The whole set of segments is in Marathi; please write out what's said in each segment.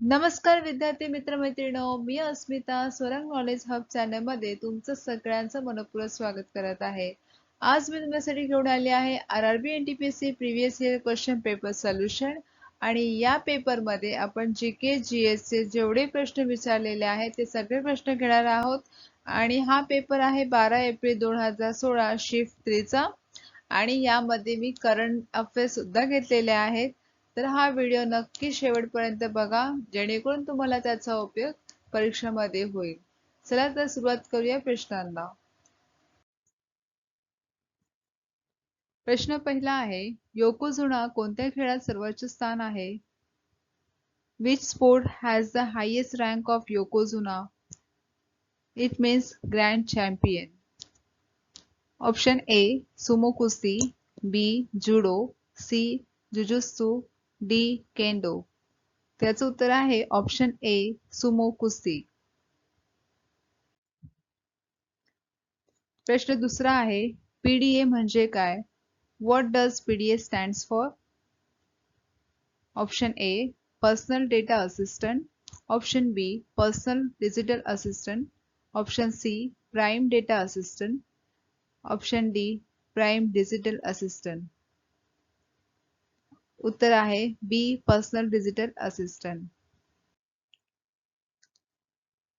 नमस्कार विद्यार्थी मित्र मैत्रिणो मी अस्मिता स्वरंग नॉलेज हब चॅनलमध्ये तुमचं सगळ्यांचं मनपूर्वक स्वागत करत आहे. आज मी तुमच्यासाठी घेऊन आले आहे R R B N T P C previous year question paper solution आणि या पेपरमध्ये आपण जी के जी एस चे जेवढे प्रश्न विचारलेले आहेत ते सगळे प्रश्न घेणार आहोत. आणि हा पेपर आहे बारा एप्रिल दोन हजार सोळा शिफ्ट थ्रीचा आणि यामध्ये मी करंट अफेअर्स सुद्धा घेतलेले आहेत. तर हा व्हिडिओ नक्की शेवटपर्यंत बघा जेणेकरून तुम्हाला त्याचा उपयोग परीक्षेमध्ये होईल. चला तर सुरुवात करूया प्रश्नांना. प्रश्न पहिला आहे योकोजुना कोणत्या खेळात सर्वोच्च स्थान आहे? Which sport has the highest rank of yokozuna it means grand champion option A sumo कुस्ती बी जुडो सी जुजुत्सू डी केंडो त्याचं उत्तर आहे ऑप्शन ए सुमो कुस्ती. प्रश्न दुसरा आहे पीडीए म्हणजे काय? What does PDA stands for option A personal data assistant. Option B personal digital assistant. Option C prime data assistant. Option D prime digital assistant. उत्तर आहे बी पर्सनल डिजिटल असिस्टंट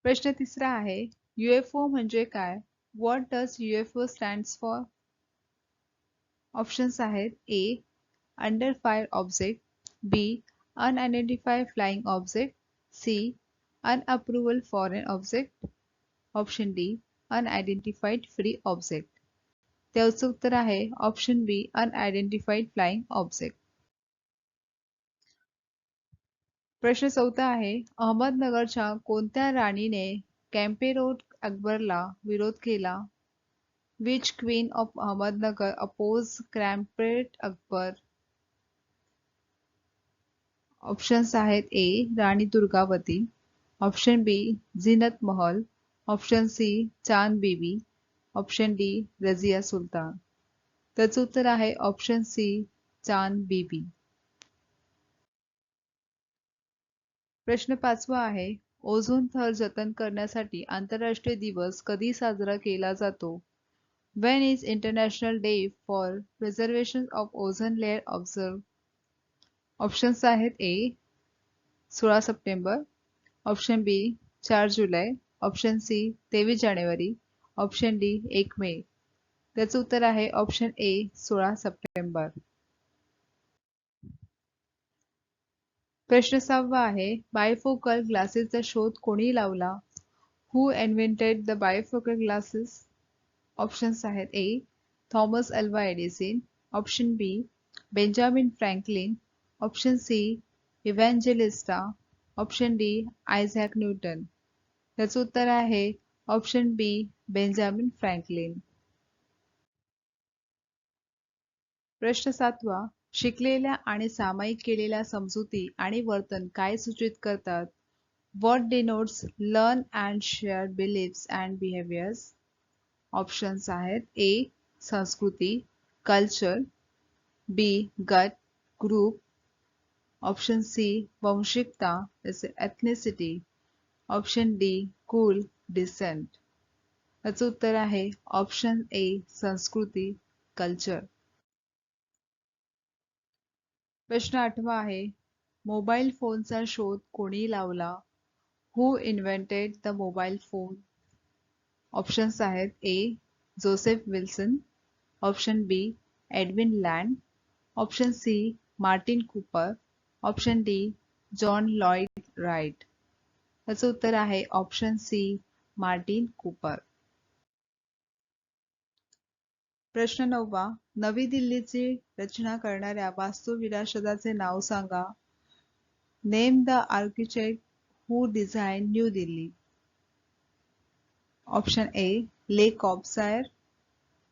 प्रश्न तिसरा आहे युएफओ म्हणजे काय? What does UFO stands for options आहेत A under fire object B unidentify flying object C unapproval foreign object option D unidentified free object त्याचं उत्तर आहे option B unidentified flying object प्रश्न चौथा आहे अहमदनगरच्या कोणत्या राणीने कॅम्पेरोड अकबरला विरोध केला? Which queen of Ahmednagar oppose क्रॅम्पेट Akbar options आहेत A Rani Durgavati option B Zeenat Mahal option C Chand Bibi option D Razia Sultan. त्याचं उत्तर आहे ऑप्शन सी चांद बीबी प्रश्न पाचवा आहे ओझोन थर जतन करण्यासाठी आंतरराष्ट्रीय दिवस कधी साजरा केला जातो? When is international day for preservation of ozone layer observe options आहेत ए सोळा सप्टेंबर ऑप्शन बी चार जुलै ऑप्शन सी तेवीस जानेवारी ऑप्शन डी एक मे. त्याचं उत्तर आहे ऑप्शन ए सोळा सप्टेंबर. प्रश्न सहावा आहे बायफोकल ग्लासेसचा शोध कोणी लावला? Who invented the bifocal glasses options आहेत A Thomas Alva Edison option B Benjamin Franklin option C Evangelista option D Isaac Newton त्याचं उत्तर आहे. ऑप्शन बी बेंजामिन फ्रँकलिन प्रश्न सातवा शिकलेल्या आणि सामायिक केलेल्या समजुती आणि वर्तन काय सूचित करतात? What denotes learn and share beliefs and behaviours options आहेत. ए संस्कृती कल्चर बी गट ग्रुप ऑप्शन सी वंशिकता जसे एथनिसिटी ऑप्शन डी कुल डिसेंट याचं उत्तर आहे ऑप्शन ए संस्कृती कल्चर प्रश्न आठवा आहे. मोबाईल फोनचा शोध कोणी लावला? Who invented the mobile phone options आहेत A Joseph Wilson option B Edwin Land option C Martin Cooper option D John Lloyd Wright याचं उत्तर आहे ऑप्शन सी मार्टिन कुपर प्रश्न नववा नवी दिल्लीची रचना करणाऱ्या वास्तुविराशदाचे नाव सांगा. Name the architect who design New Delhi option A Le Corbusier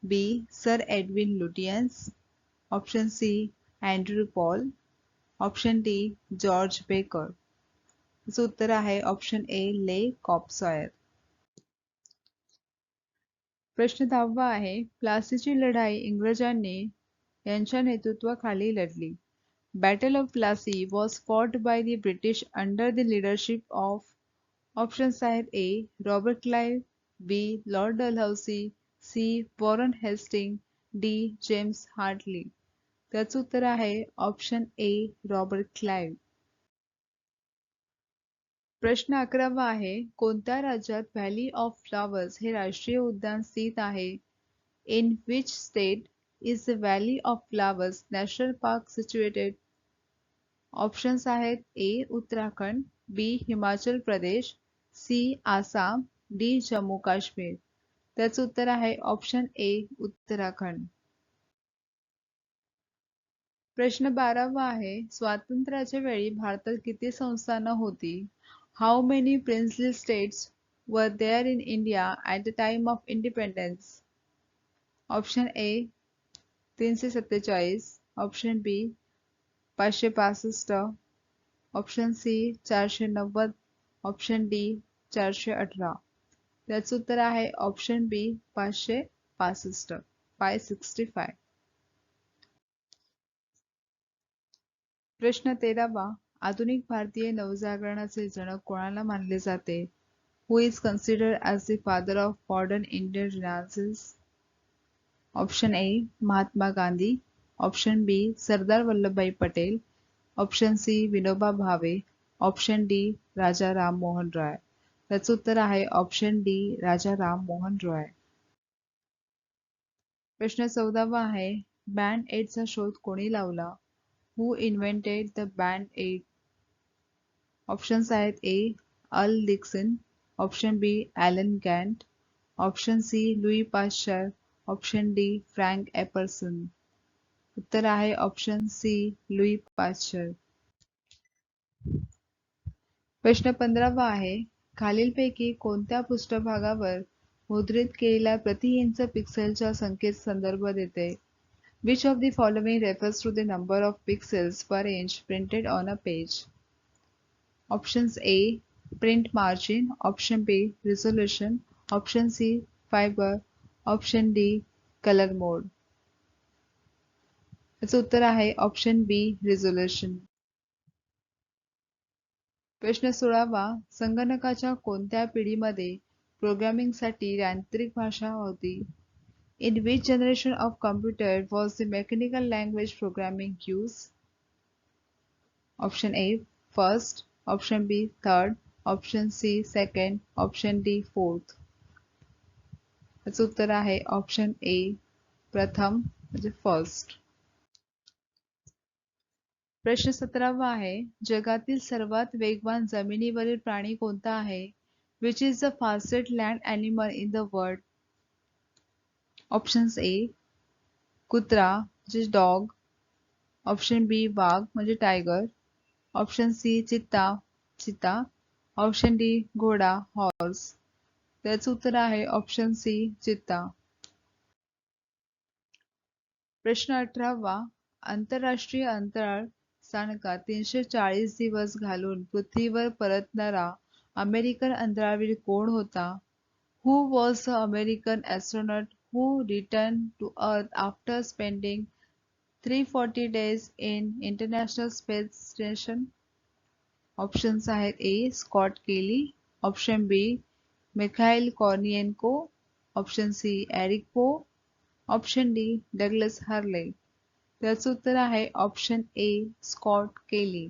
B sir Edwin Lutyens option C Andrew Paul option D George Baker उत्तर आहे ऑप्शन ए ले कॉपसॉयर प्रश्न दहावा आहे प्लासीची लढाई इंग्रजांनी यांच्या नेतृत्वाखाली लढली. Battle of Plassey was fought by the British under the leadership of option Saheb A Robert Clive B Lord dull C Warren Hasting D James Hartley त्याचं उत्तर आहे ऑप्शन ए रॉबर्ट क्लाईव्ह प्रश्न अकरावा आहे कोणत्या राज्यात व्हॅली ऑफ फ्लॉवर्स हे राष्ट्रीय उद्यान स्थित आहे? In which state is the valley of flowers national park situated options आहेत A Uttarakhand B Himachal Pradesh C Assam D Jammu Kashmir. त्याचं उत्तर आहे ऑप्शन ए उत्तराखंड. प्रश्न बारावा आहे स्वातंत्र्याच्या वेळी भारतात किती संस्थानं होती? How many princely states were there in India at the time of independence option A तीनशे सत्तेचाळीस ऑप्शन बी पाचशे पासष्ट ऑप्शन सी चारशे नव्वद ऑप्शन डी चारशे अठरा त्याचं उत्तर आहे ऑप्शन बी पाचशे पासष्ट फाय सिक्स्टी फाय प्रश्न तेरावा आधुनिक भारतीय नवजागरणाचे जनक कोणाला मानले जाते? Who is considered as the father of modern Indian renaissance option A Mahatma Gandhi option B Sardar Vallabhbhai Patel option C Vinoba Bhave option D Raja Ram Mohan Roy त्याचं उत्तर आहे. ऑप्शन डी राजा राम मोहन रॉय प्रश्न चौदावा आहे. बँड एडचा शोध कोणी लावला? Who invented the band aid options आहेत A Earl Dickson option B Alan Gant option C Louis Pasteur option D Frank Epperson उत्तर आहे ऑप्शन सी लुई पाश्चर. प्रश्न पंधरावा आहे खालीलपैकी कोणत्या पृष्ठभागावर मुद्रित केलेल्या प्रति इंच पिक्सेलच्या संख्येत संदर्भ देते? Which of the following refers to the number of pixels per inch printed on a page option A print margin option B resolution option C fiber option D colour mode याचं उत्तर आहे ऑप्शन बी रिझोल्युशन प्रश्न सोळावा. संगणकाच्या कोणत्या पिढीमध्ये प्रोग्रामिंगसाठी यांत्रिक भाषा होती? In which generation of computer was the mechanical language programming use option A first option B third, option C option D fourth. याचं उत्तर आहे ऑप्शन ए, प्रथम फ़र्स्ट. प्रश्न सतरावा आहे, जगातील सर्वात वेगवान जमिनीवरील प्राणी आहे? Which is the fastest land animal in the world options A कुत्रा डॉग ऑप्शन बी वाघ टायगर ऑप्शन सी चित्ता चिता ऑप्शन डी घोडा हॉर्स त्याचं उत्तर आहे ऑप्शन सी चित्ता. प्रश्न अठरावा आंतरराष्ट्रीय अंतराळ स्थानकात तीनशे चाळीस दिवस घालून पृथ्वीवर परतणारा अमेरिकन अंतराळवीर कोण होता? Who was the American astronaut who return to earth after spending 340 days in international space station options आहेत A Scott Kelly option B Mikhail Kornienko option C Eric Poe option D Douglas Hurley त्याचं उत्तर आहे ऑप्शन ए स्कॉट केली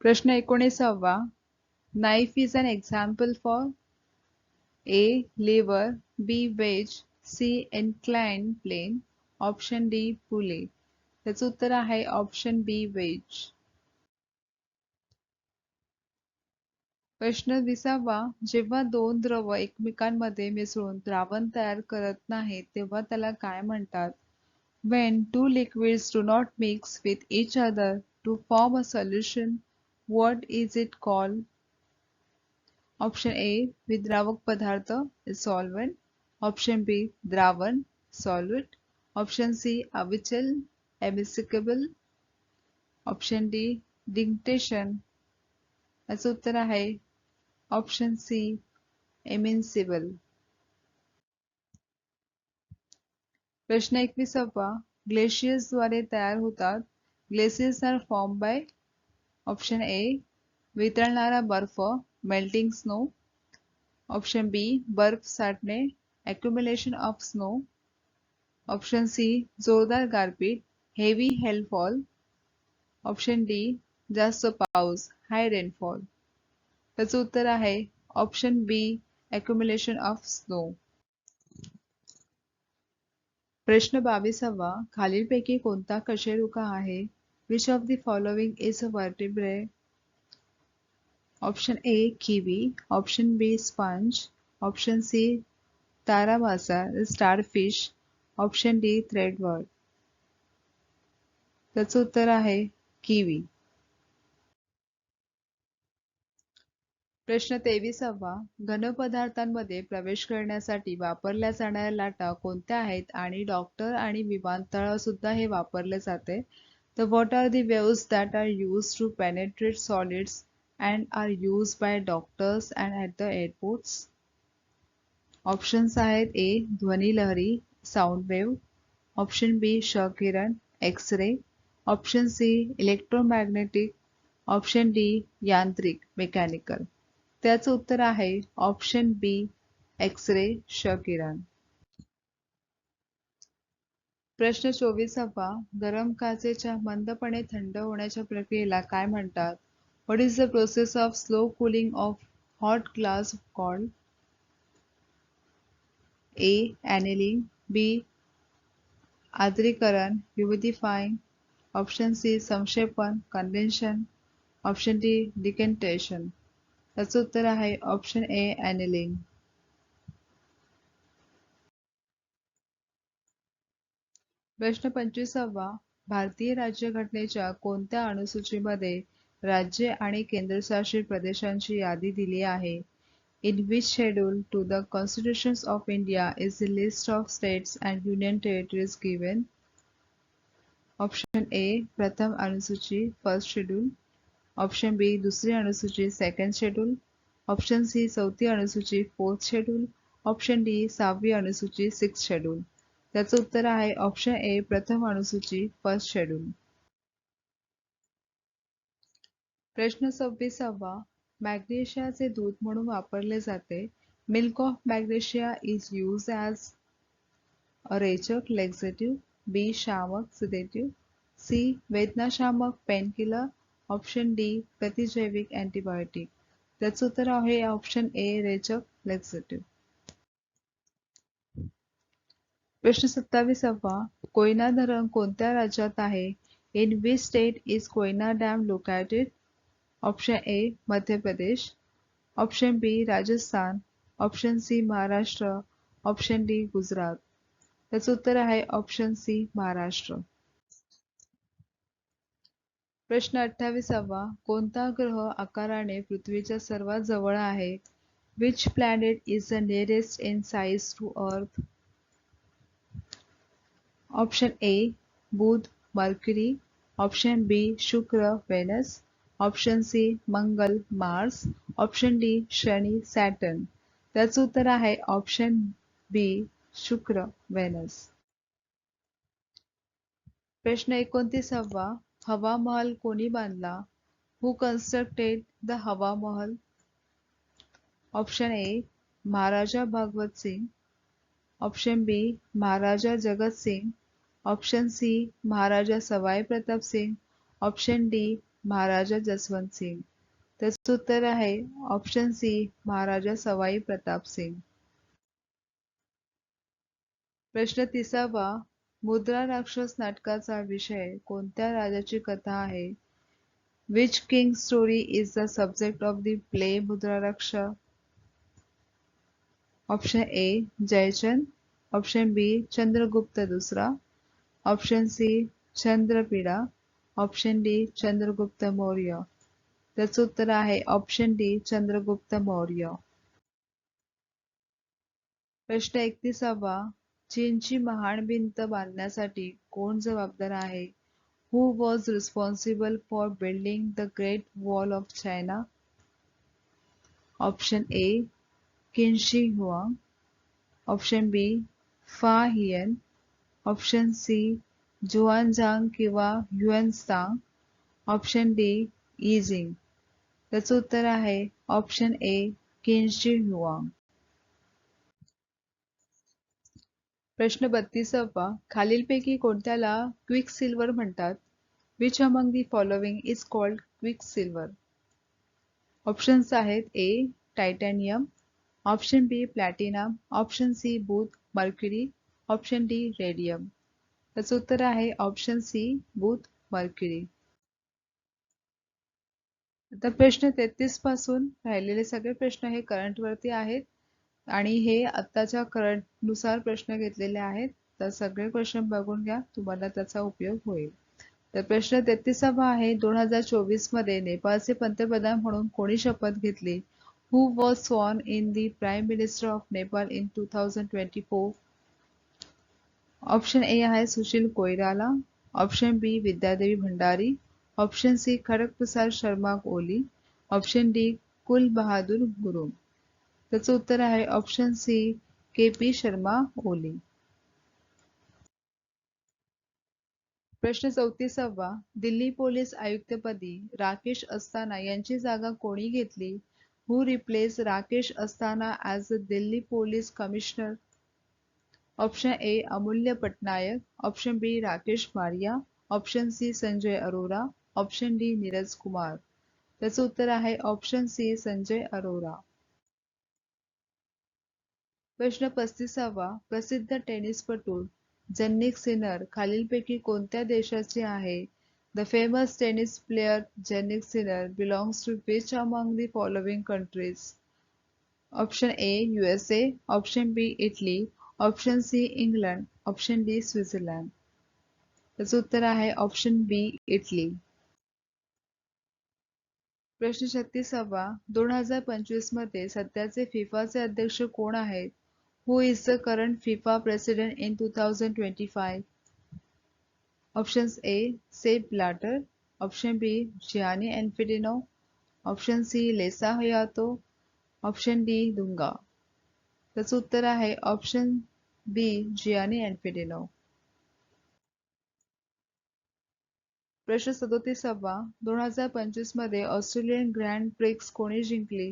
प्रश्न एकोणीसावा. Knife is an example for A Lever B wedge C. Inclined plane option D pulley. त्याचं उत्तर आहे ऑप्शन बी वेज. प्रश्न विसावा जेव्हा दोन द्रव एकमेकांमध्ये मिसळून द्रावण तयार करत नाही तेव्हा त्याला काय म्हणतात? When two liquids do not mix with each other to form a solution what is it call option A विद्रावक पदार्थ सॉल्वंट ऑप्शन बी द्रावण सॉल्वेट ऑप्शन सी अविचल एमिसिकेबल ऑप्शन डी डिंक्टेशन उत्तर आहे ऑप्शन सी एमिन्सिबल प्रश्न एकविसावा ग्लेशियर्सद्वारे तयार होतात. Glaciers are form by option A वितळणारा बर्फ़ मेल्टिंग स्नो ऑप्शन बी बर्फ़ साठणे. Accumulation of snow option C जोरदार गारपीट हेवी हेलफॉल ऑप्शन डी जास्त पाऊस हाय रेनफॉल त्याचं उत्तर आहे option B accumulation of snow प्रश्न बावीसावा, खालीलपैकी कोणता कशेरुका आहे? Which of the following is a vertebrate option A kiwi option B sponge option C तारामासा starfish option D threadworm त्याचं उत्तर आहे किवी. प्रश्न तेविसावा. घनपदार्थांमध्ये प्रवेश करण्यासाठी वापरल्या जाणाऱ्या लाटा कोणत्या आहेत आणि डॉक्टर आणि विमानतळ सुद्धा हे वापरले जाते? तर what are the waves that are used to penetrate solids and are used by doctors and at the airports options आहेत ए ध्वनी लहरी साऊंड वेव्ह ऑप्शन बी श किरण X ray option C electromagnetic option D यांत्रिक मेकॅनिकल त्याचं उत्तर आहे ऑप्शन बी एक्स रे किरण प्रश्न चोवीसावा. गरम काचेच्या मंदपणे थंड होण्याच्या प्रक्रियेला काय म्हणतात? What is the process of slow cooling of hot glass called A. Annealing. B Adrikaran Humidifying option C संक्षेपण कंडेन्शन ऑप्शन डी डिकेंटेशन त्याचं उत्तर आहे ऑप्शन ए अॅनिलिंग प्रश्न पंचवीसावा. भारतीय राज्यघटनेच्या कोणत्या अनुसूचीमध्ये राज्य आणि केंद्रशासित प्रदेशांची यादी दिली आहे? in which schedule to the constitutions of India is the list of states and union territories given option A प्रथम अनुसूची फर्स्ट शेड्यूल ऑप्शन बी दुसरी अनुसूची सेकंड शेड्यूल ऑप्शन सी चौथी अनुसूची फोर्थ शेड्यूल ऑप्शन डी सहावी अनुसूची सिक्स शेड्यूल त्याचं उत्तर आहे ऑप्शन ए प्रथम अनुसूची फर्स्ट शेड्यूल प्रश्न सव्वीसावा मॅग्नेशियाचे दूध म्हणून वापरले जाते. Milk of magnesia is use as a रेचक laxative B शामक सिदेटिव्ह सी वेदनाशामक पेनकिलर ऑप्शन डी प्रतिजैविक अँटीबायोटिक त्याचं उत्तर आहे ऑप्शन ए रेचक लेक्झेटिव्ह प्रश्न सत्तावीसावा. कोयना धरण कोणत्या राज्यात आहे? In which state is Koyna dam located option A Madhya Pradesh option B Rajasthan option C Maharashtra option D Gujarat त्याचं उत्तर आहे ऑप्शन सी महाराष्ट्र प्रश्न अठ्ठावीसावा कोणता ग्रह आकाराने पृथ्वीच्या सर्वात जवळ आहे which planet is the nearest in size to earth option A Budh mercury option B शुक्र वेनस ऑप्शन सी मंगल मार्स ऑप्शन डी शनी सॅटर्न त्याचं उत्तर आहे ऑप्शन बी शुक्र वेनस प्रश्न एकोणतीसावा हवा महल कोणी बांधला? हु constructed the Hawa Mahal option A Maharaja Bhagwat Singh. Option B Maharaja Jagat Singh. Option C Maharaja Sawai Pratap Singh. Option D Maharaja Jaswant Singh. त्याचं उत्तर आहे ऑप्शन सी महाराजा सवाई प्रताप सिंग. प्रश्न तिसावा मुद्रा राक्षस नाटकाचा विषय कोणत्या राजाची कथा आहे? Which king story is the subject of the play Mudrarakshasa? Option A Jaichand. Option B Chandragupta दुसरा. Option C Chandrapida. Option D Chandragupta Maurya. त्याचं उत्तर आहे ऑप्शन डी चंद्रगुप्त मौर्य. प्रश्न एकतीसावा चीनची महान भिंत बांधण्यासाठी कोण जबाबदार आहे? Who was responsible for building the great wall of China option A Qin Shi हुआ ऑप्शन बी फा हियन ऑप्शन सी जुआनझांग किंवा युएनसांग ऑप्शन डी इजिंग त्याचं उत्तर आहे ऑप्शन ए केन्शी युआंग प्रश्न बत्तीसावा. खालीलपैकी कोणत्याला क्विक सिल्वर म्हणतात? Which among the following is called quicksilver options आहेत A titanium option B platinum option C Budh mercury option D radium त्याचं उत्तर आहे ऑप्शन सी बुथ मर्क्युरी आता प्रश्न तेहतीसपासून राहिलेले सगळे प्रश्न हे करंट वरती आहेत. आणि हे आत्ताच्या करंटनुसार प्रश्न घेतलेले आहेत. तर सगळे क्वेश्चन बघून घ्या तुम्हाला त्याचा उपयोग होईल. तर प्रश्न तेहतीसावा आहे दोन हजार चोवीसमध्ये नेपाळचे पंतप्रधान म्हणून कोणी शपथ घेतली? Who was sworn in the prime minister of Nepal in two thousand twenty four option A आहे Sushil Koirala option B Vidya Devi Bhandari option C Khadga Prasad Sharma Oli option D Kul Bahadur गुरु। त्याचं उत्तर आहे option C K P Sharma Oli प्रश्न चौतीसावा दिल्ली पोलीस आयुक्तपदी राकेश अस्ताना यांची जागा कोणी घेतली? Who replace Rakesh Asthana as a Delhi police commissioner option A Amulya Patnaik option B Rakesh Maria option C Sanjay Arora option D Neeraj Kumar त्याचं उत्तर आहे. ऑप्शन सी संजय अरोरा प्रश्न पस्तीसावा. प्रसिद्ध टेनिसपटू जन्निक सिनर खालीलपैकी कोणत्या देशाचे आहे? The famous tennis player Jannik Sinner belongs to which among the following countries option A USA option B Italy option C England option D Switzerland. त्याचं उत्तर आहे ऑप्शन बी इटली. प्रश्न छत्तीसावा. दोन हजार पंचवीसमध्ये सध्याचे फिफाचे अध्यक्ष कोण आहेत? Who is the current FIFA president in two thousand twenty five option A Sepp Blatter option B Gianni Infantino option C Issa Hayatou option D Dunga त्याचं उत्तर आहे ऑप्शन बी जियानी अँटफिडेनो प्रश्न सदोतीसावा दोन हजार पंचवीसमध्ये ऑस्ट्रेलियन ग्रँड प्रिक्स कोणी जिंकली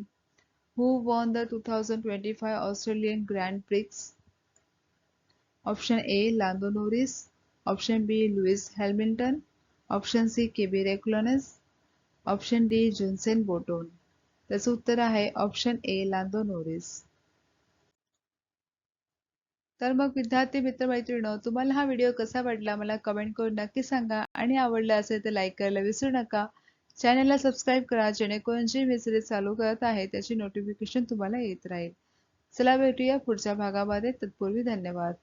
who won the two thousand twenty five Australian grand prix option A Lando Norris option B Lewis Hamilton option C KB रेक्युलनस ऑप्शन डी जुन्सेन बोटोन त्याचं उत्तर आहे ऑप्शन ए लांदो नोरिस तर मग विद्यार्थी मित्र मैत्रिणी तुम्हाला हा व्हिडिओ कसा वाटला मला कमेंट करून नक्की सांगा. आणि आवडला असेल तर लाईक करायला विसरू नका. चॅनलला सबस्क्राईब करा जेणेकरून जी मी सिरीज चालू करत आहे त्याची नोटिफिकेशन तुम्हाला येत राहील. चला भेटूया पुढच्या भागामध्ये. तत्पूर्वी धन्यवाद.